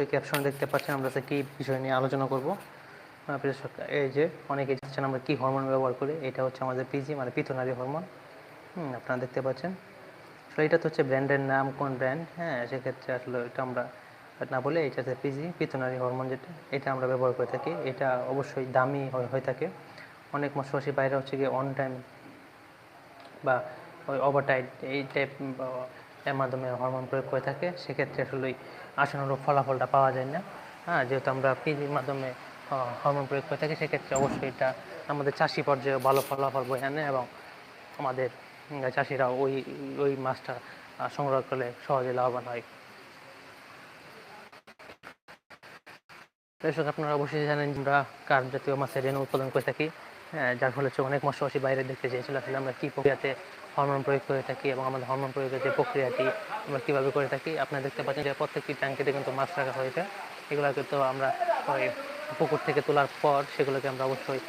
অবশ্যই ক্যাপশন দেখতে পাচ্ছেন। আমরা কী বিষয় নিয়ে আলোচনা করব। এই যে অনেকে জানছেন আমরা কী হরমোন ব্যবহার করি, এটা হচ্ছে আমাদের পিজি মানে পিথনারি হরমোন হুম, আপনারা দেখতে পাচ্ছেন। আসলে এটা তো হচ্ছে ব্র্যান্ডের নাম, কোন ব্র্যান্ড? হ্যাঁ সেক্ষেত্রে আসলে এটা আমরা না বলে এটা হচ্ছে পিজি পিথনারি হরমোন যেটা, এটা আমরা ব্যবহার করে থাকি। এটা অবশ্যই দামি হয়ে থাকে। অনেক মশাসী বাইরে হচ্ছে গিয়ে অন টাইম বা ওই ওভারটাইট এই টাইপ এর মাধ্যমে হরমোন প্রয়োগ করে থাকে, সেক্ষেত্রে আসলে ওই আশানুরূপ ফলাফলটা পাওয়া যায় না। হ্যাঁ যেহেতু আমরা পিজির মাধ্যমে হরমোন প্রয়োগ করে থাকি, সেক্ষেত্রে অবশ্যই এটা আমাদের চাষি পর্যায়ে ভালো ফলাফল বয়ে আনে এবং আমাদের চাষিরা ওই ওই মাছটা সংগ্রহ করলে সহজে লাভবান হয়। দর্শক, আপনারা অবশ্যই জানেন আমরা কার্প জাতীয় মাছের রেণু উৎপাদন করে থাকি। যার ফলে হচ্ছে অনেক মৎস্যবাসী বাইরে দেখতে চেয়েছিল আসলে আমরা কী প্রক্রিয়াতে হরমোন প্রয়োগ করে থাকি এবং আমাদের হরমোন প্রয়োগের যে প্রক্রিয়াটি আমরা কীভাবে করে থাকি। আপনারা দেখতে পাচ্ছেন যে প্রত্যেকটি ট্যাঙ্কিতে কিন্তু মাছ রাখা হয়েছে। এগুলোকে তো আমরা ওই পুকুর থেকে তোলার পর সেগুলোকে আমরা অবশ্যই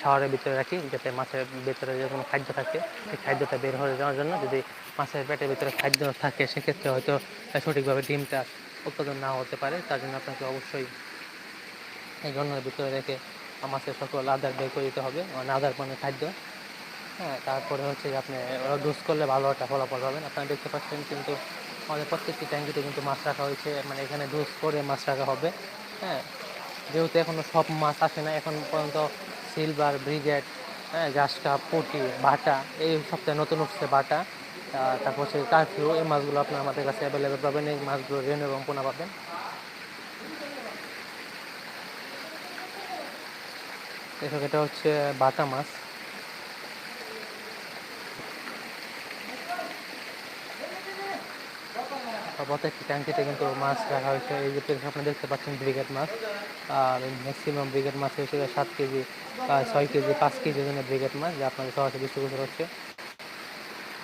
শাওয়ারের ভিতরে রাখি যাতে মাছের ভিতরে যে কোনো খাদ্য থাকে, সেই খাদ্যটা বের হয়ে যাওয়ার জন্য যদি মাছের পেটের ভিতরে খাদ্য থাকে সেক্ষেত্রে হয়তো সঠিকভাবে ডিমটা উৎপাদন না হতে পারে। তার জন্য আপনাকে অবশ্যই এই গণের ভিতরে রেখে মাছের সকল আদার বের করে দিতে হবে মানে আদার মানে খাদ্য। হ্যাঁ তারপরে হচ্ছে আপনি ডোজ করলে ভালো একটা ফলাফল পাবেন। আপনারা দেখতে পাচ্ছেন কিন্তু আমাদের প্রত্যেকটি ট্যাঙ্কিতে কিন্তু মাছ রাখা হয়েছে মানে এখানে ডোজ করে মাছ রাখা হবে। হ্যাঁ যেহেতু এখনও সব মাছ আসে না, এখন পর্যন্ত সিলভার ব্রিগেড হ্যাঁ কাপ পুটি, বাটা, এই সপ্তাহে নতুন উঠছে বাটা তারপর হচ্ছে কারফিউ এই মাছগুলো আপনার আমাদের কাছে অ্যাভেলেবেল পাবেন, এই মাছগুলো রেন এবং পোনা পাবেন। দেখো এটা হচ্ছে বাটা মাছ। প্রত্যেকটি ট্যাঙ্কিতে কিন্তু মাছ রাখা হয়েছে। এই যে পেছনে আপনি দেখতে পাচ্ছেন ব্রিগেড মাছ। আর ম্যাক্সিমাম ব্রিগেড মাছ হয়েছে সাত কেজি ছয় কেজি পাঁচ কেজি ওজনের ব্রিগেড মাছ যা আপনাদের সরাসরি দৃষ্টিগোচর হচ্ছে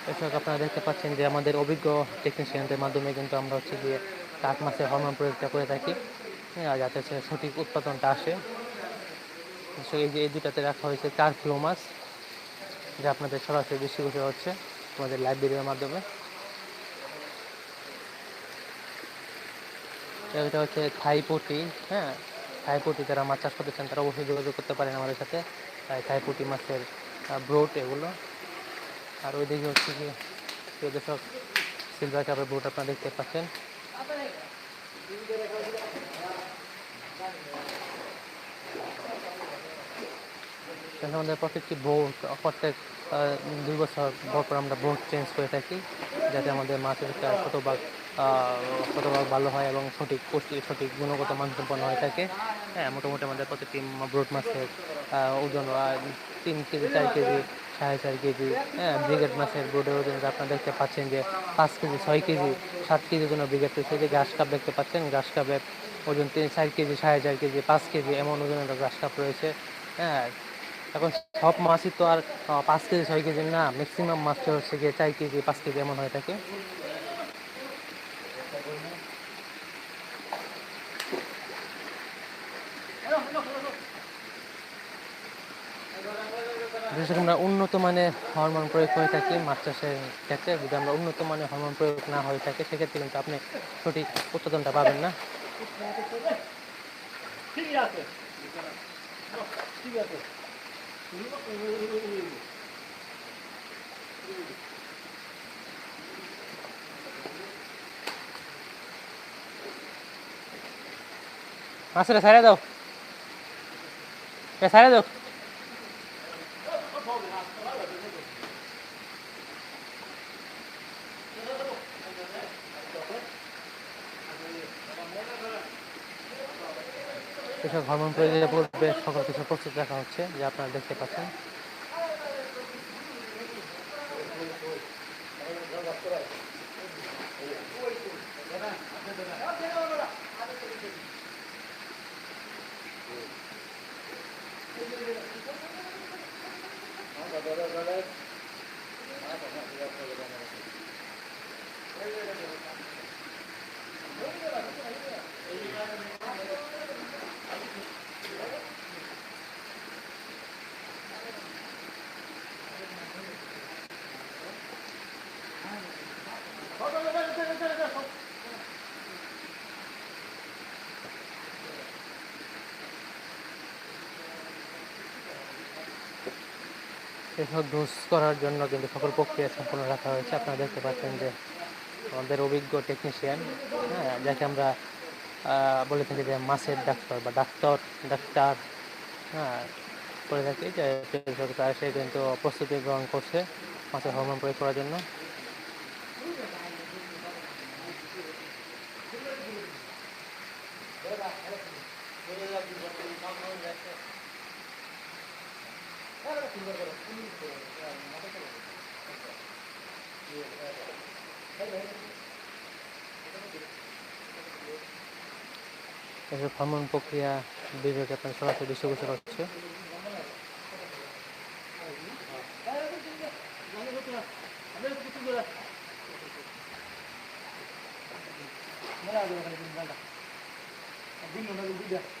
এছাড়া আপনারা দেখতে পাচ্ছেন যে আমাদের অভিজ্ঞ টেকনিশিয়ানদের মাধ্যমে কিন্তু আমরা হচ্ছে গিয়ে কাঠ মাছের হরমোন প্রয়োগটা করে থাকি। হ্যাঁ, যাতে হচ্ছে সঠিক উৎপাদনটা আসে। এই যে এই দুটাতে রাখা হয়েছে চার কিলো মাছ, যা আপনাদের সরাসরি দৃষ্টিগোচর হচ্ছে আমাদের লাইব্রেরির মাধ্যমে। এটা হচ্ছে থাইপটি হ্যাঁ? থাইপটি যারা মাছ চাষ করতে চান, তারা অবশ্যই যোগাযোগ করতে পারেন আমাদের সাথে। তাই থাইপটি মাছের ব্রোট এগুলো। আর ওইদিকে হচ্ছে কি দর্শক সিলভার কাপের ব্রোট আপনারা দেখতে পাচ্ছেন। আমাদের প্রত্যেকটি বোর্ড প্রত্যেক দুই বছর পর পর আমরা বোর্ড চেঞ্জ করে থাকি, যাতে আমাদের মাছের শতভাগ শতভাগ ভালো হয় এবং সঠিক পুষ্টি, সঠিক গুণগত মানসম্পন্ন হয়ে থাকে। হ্যাঁ মোটামুটি আমাদের প্রত্যেকটি ব্রোড মাছের ওজন তিন কেজি, চার কেজি, সাড়ে চার কেজি হ্যাঁ ব্রিগেড মাছের ব্রোডের ওজন আপনারা দেখতে পাচ্ছেন যে পাঁচ কেজি, ছয় কেজি, সাত কেজি ওজনের ব্রিগেড রয়েছে যে ঘাস কাপ দেখতে পাচ্ছেন ঘাস কাপের ওজন তিন, চার কেজি, সাড়ে চার কেজি, পাঁচ কেজি, এমন ওজনের ঘাস কাপ রয়েছে। হ্যাঁ এখন সব মাছই তো আর পাঁচ কেজি, ছয় কেজি না ম্যাক্সিমাম মাছটা হচ্ছে গিয়ে চার কেজি, পাঁচ কেজি এমন হয়ে থাকে। আমরা উন্নত মানের হরমোন প্রয়োগ করে থাকি, মাছ চাষের ক্ষেত্রে। যদি আমরা উন্নত মানের হরমোন প্রয়োগ না হয়ে থাকে, সেক্ষেত্রে কিন্তু আপনি সঠিক উৎপাদনটা পাবেন না। মাছটা ছাড়ে দাও এ ছাড়ে দাও এসব হরমোন প্রয়োগের পূর্বে সকল কিছু প্রস্তুত রাখা হচ্ছে যা আপনারা দেখতে পাচ্ছেন। এসব দোষ করার জন্য কিন্তু সকল প্রক্রিয়া সম্পূর্ণ রাখা হয়েছে। আপনারা দেখতে পাচ্ছেন যে আমাদের অভিজ্ঞ টেকনিশিয়ান হ্যাঁ যাকে আমরা বলে থাকি যে মাসের ডাক্তার বা ডাক্তার ডাক্তার হ্যাঁ বলে থাকি যে সে কিন্তু প্রস্তুতি গ্রহণ করছে মাসের হরমোন প্রয়োগ করার জন্য। ভ্রমণ প্রক্রিয়া বিভাগে আপনার সরাসরি দৃশ্যগোচর হচ্ছে দিন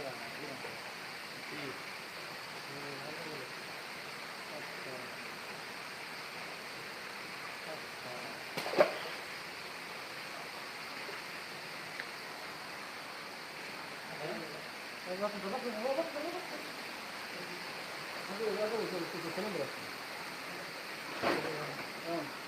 Bak bak bak bak bak bak. Hadi öyle de olsun. Tamam bırak. Tamam.